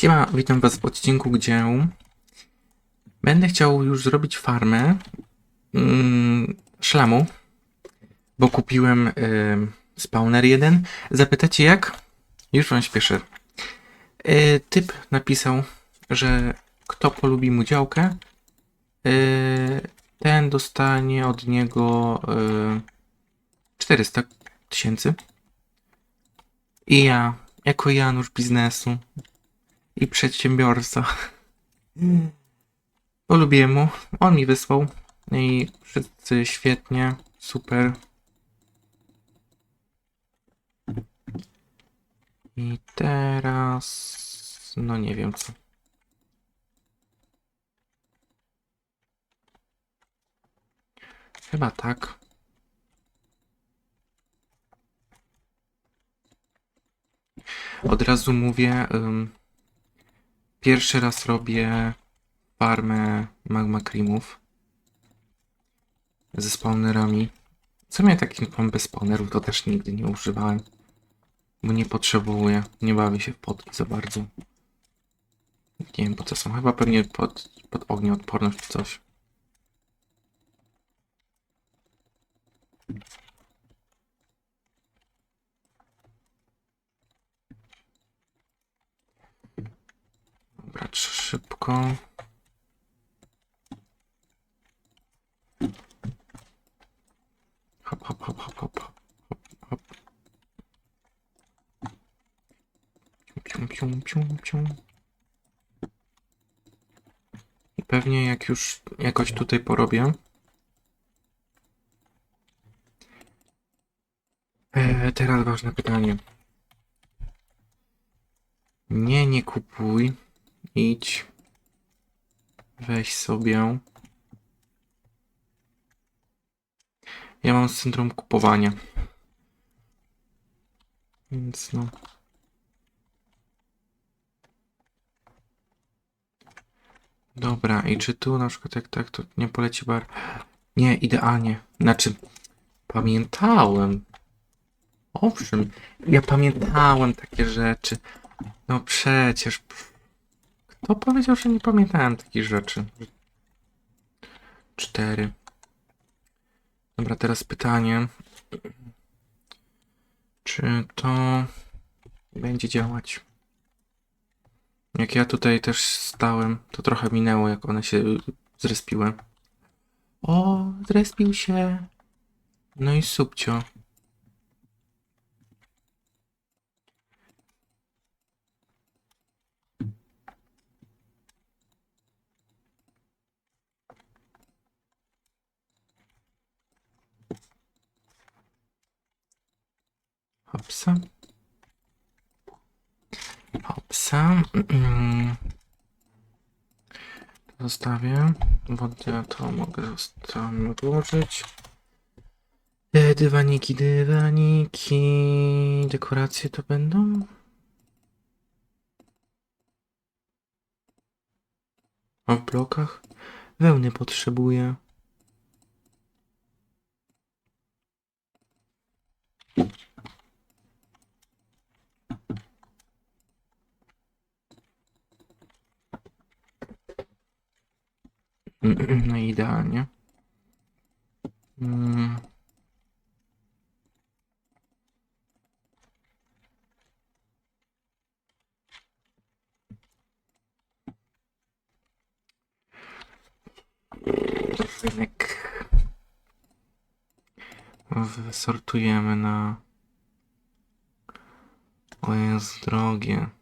Siema, witam was w odcinku, gdzie będę chciał już zrobić farmę mm, szlamu, bo kupiłem y, spawner jeden. Zapytacie jak? Już wam śpieszę. Y, typ napisał, że kto polubi mu działkę, y, ten dostanie od niego y, 400 tysięcy. I ja, jako Janusz biznesu, i przedsiębiorca. Polubiłem mu, on mi wysłał No i wszyscy świetnie, super. I teraz, no nie wiem co. Chyba tak. Od razu mówię, ym, Pierwszy raz robię farmę magma creamów ze spawnerami. Co mnie takim pomp bez spawnerów to też nigdy nie używałem. Bo nie potrzebuję, nie bawię się w potki za bardzo. Nie wiem po co są, chyba pewnie pod, pod ognioodporność czy coś. Dobra, trz- szybko. Hop, hop, hop, hop, hop, hop, hop. Pium, pium, pium, pium. I pewnie jak już jakoś tutaj porobię. E, teraz ważne pytanie. Nie, nie kupuj. Idź. Weź sobie. Ja mam syndrom kupowania. Więc no. Dobra, i czy tu na przykład jak tak, to nie poleci bar? Nie, idealnie. Znaczy, pamiętałem. Owszem, ja pamiętałem takie rzeczy. No przecież. Kto powiedział, że nie pamiętałem takich rzeczy? Cztery. Dobra, teraz pytanie. Czy to będzie działać? Jak ja tutaj też stałem, to trochę minęło, jak one się zrespiły. O, zrespił się. No i subcio. Hopsa. Hopsa. To Zostawię. Wodę to mogę zosta- odłożyć. Dywaniki, dywaniki. Dekoracje to będą? A w blokach? Wełny potrzebuję. No idealnie. Mm. Sortujemy na. O jest drogie.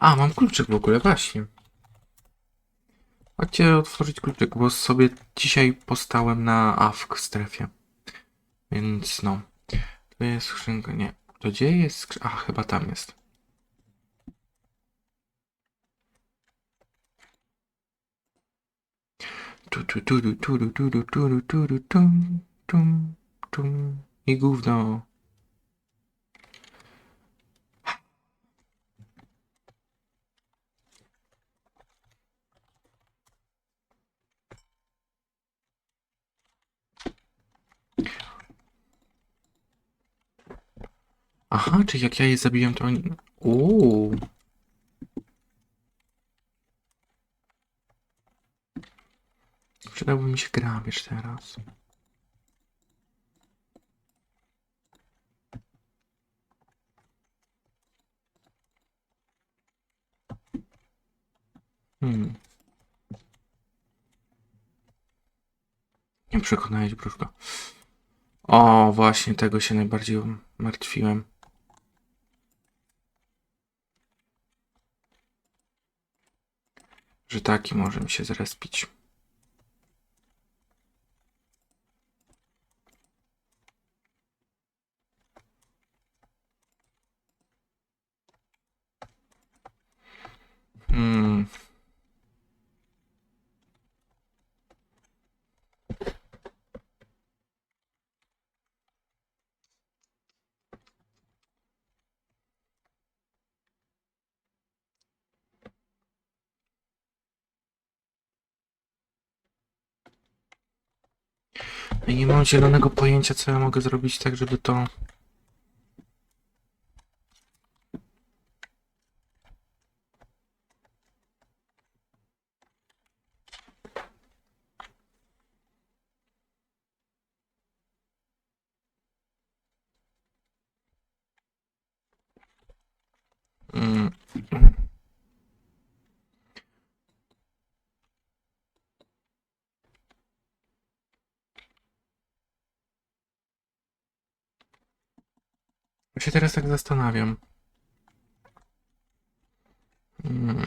A, mam kluczyk w ogóle, właśnie. Chodźcie otworzyć kluczyk, bo sobie dzisiaj postałem na AFK strefie. Więc no. Tu jest skrzynka, nie. To gdzie jest skrzynka? A, chyba tam jest. Tu, tu, tu, tu, tu, tu, tu, tu, tu, tu, tum, tum, tum. I gówno. Aha, czy jak ja je zabiłem, to oni... Uuu. Przydałby mi się grabież teraz. Hmm. Nie przekonałeś, Bruszko. O, właśnie tego się najbardziej martwiłem. Że taki może mi się zrespić. Hmm. Ja nie mam zielonego pojęcia, co ja mogę zrobić tak, żeby to... Mm. Teraz tak zastanawiam. Mm.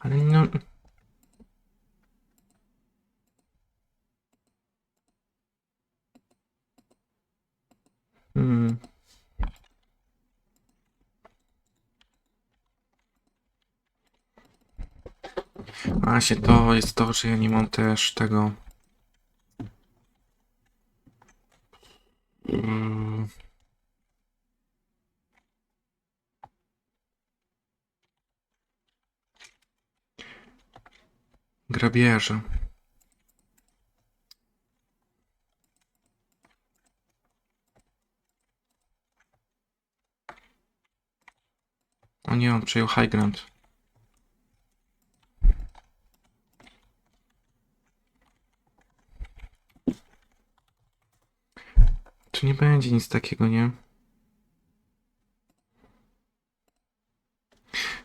Ale no... Hmm. Właśnie to jest to, że ja nie mam też tego. Mm. Grabieże. O nie, on przejął high ground. Tu nie będzie nic takiego, nie?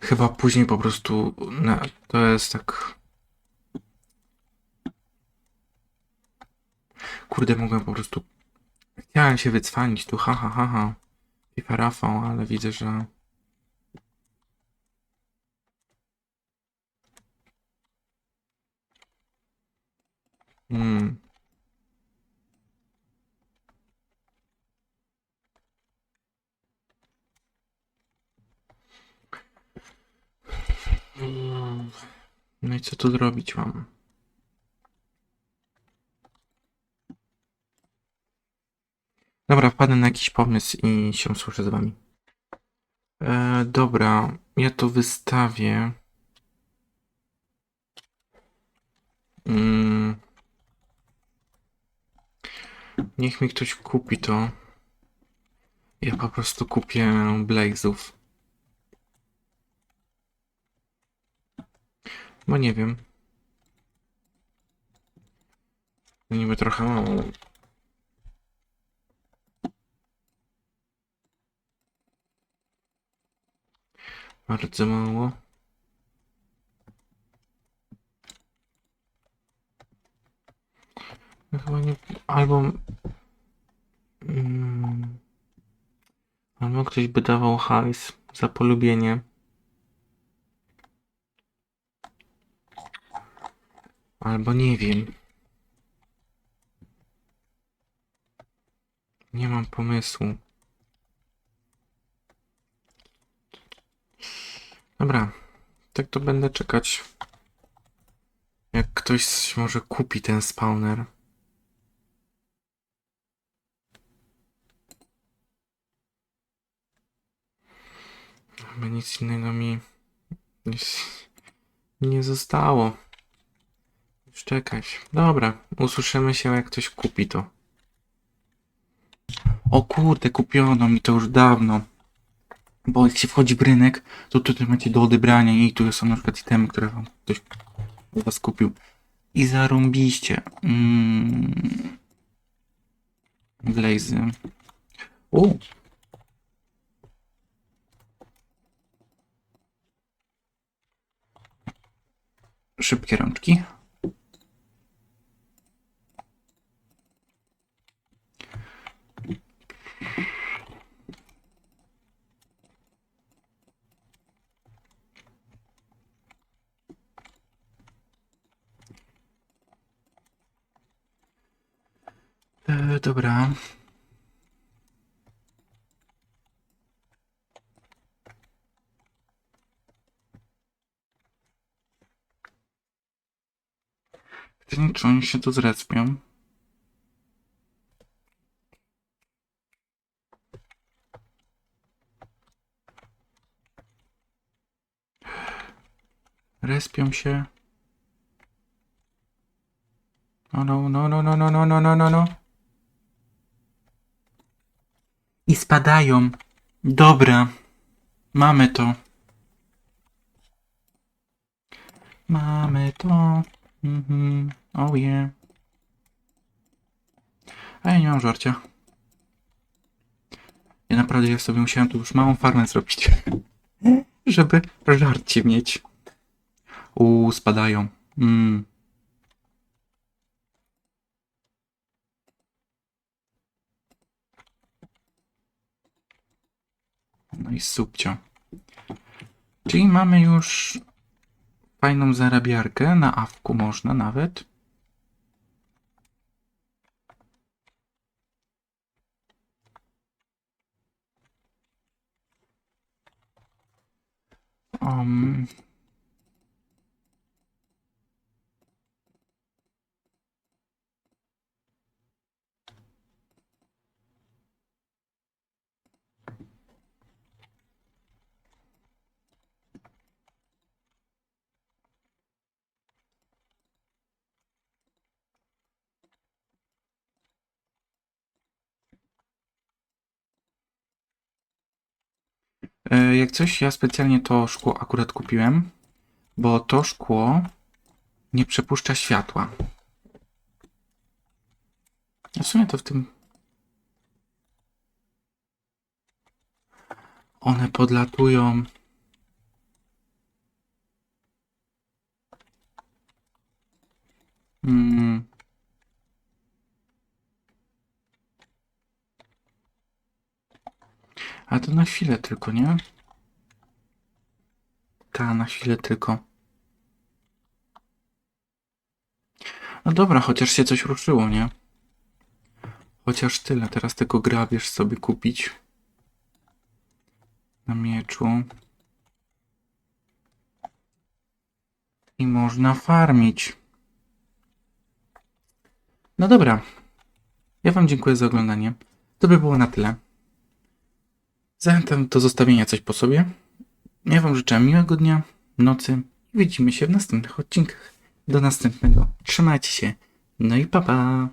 Chyba później po prostu na, to jest tak. Kurde, mogłem po prostu. Chciałem się wycwanić tu, ha ha ha ha. FIFA Rafał, ale widzę, że. Hmm. Mm. No i co tu zrobić mam? Dobra, wpadnę na jakiś pomysł i się słyszę z wami. E, dobra, ja to wystawię. Mm. Niech mi ktoś kupi to. Ja po prostu kupię Blazów. Bo nie wiem. Niby trochę mało. Bardzo mało. No Chyba nie. Albo. Mm, albo ktoś by dawał hajs za polubienie. Albo nie wiem. Nie mam pomysłu. Dobra, tak to będę czekać. Jak ktoś może kupi ten spawner. Chyba nic innego mi nie, nie zostało. Już czekać. Dobra, usłyszymy się jak ktoś kupi to. O kurde, kupiono mi to już dawno. Bo jak się wchodzi w rynek, to tutaj macie do odebrania i tu są na przykład itemy, które wam ktoś was kupił. I zarąbiście. Mm. O! Szybkie rączki. E, dobra. Pytanie, czy oni się tu zrespią? Respią się. No, no, no, no, no, no, no, no, no, no, I spadają. Dobra. Mamy to. Mamy to. Mhm. Oh yeah. A ja nie mam żarcia. Ja naprawdę ja sobie musiałem tu już małą farmę zrobić. Żeby żarcie mieć. Uuu, spadają. Mm. I subcio. Czyli mamy już fajną zarabiarkę. Na awku można nawet. Um, Jak coś, ja specjalnie to szkło akurat kupiłem, bo to szkło nie przepuszcza światła. W sumie to w tym. One podlatują. Mm. A to na chwilę tylko, nie? Ta, na chwilę tylko. No dobra, chociaż się coś ruszyło, nie? Chociaż tyle. Teraz tylko grabież sobie kupić. Na mieczu. I można farmić. No dobra. Ja Wam dziękuję za oglądanie. To by było na tyle. Zachęcam do zostawienia coś po sobie. Ja Wam życzę miłego dnia, nocy i widzimy się w następnych odcinkach. Do następnego. Trzymajcie się. No i pa pa.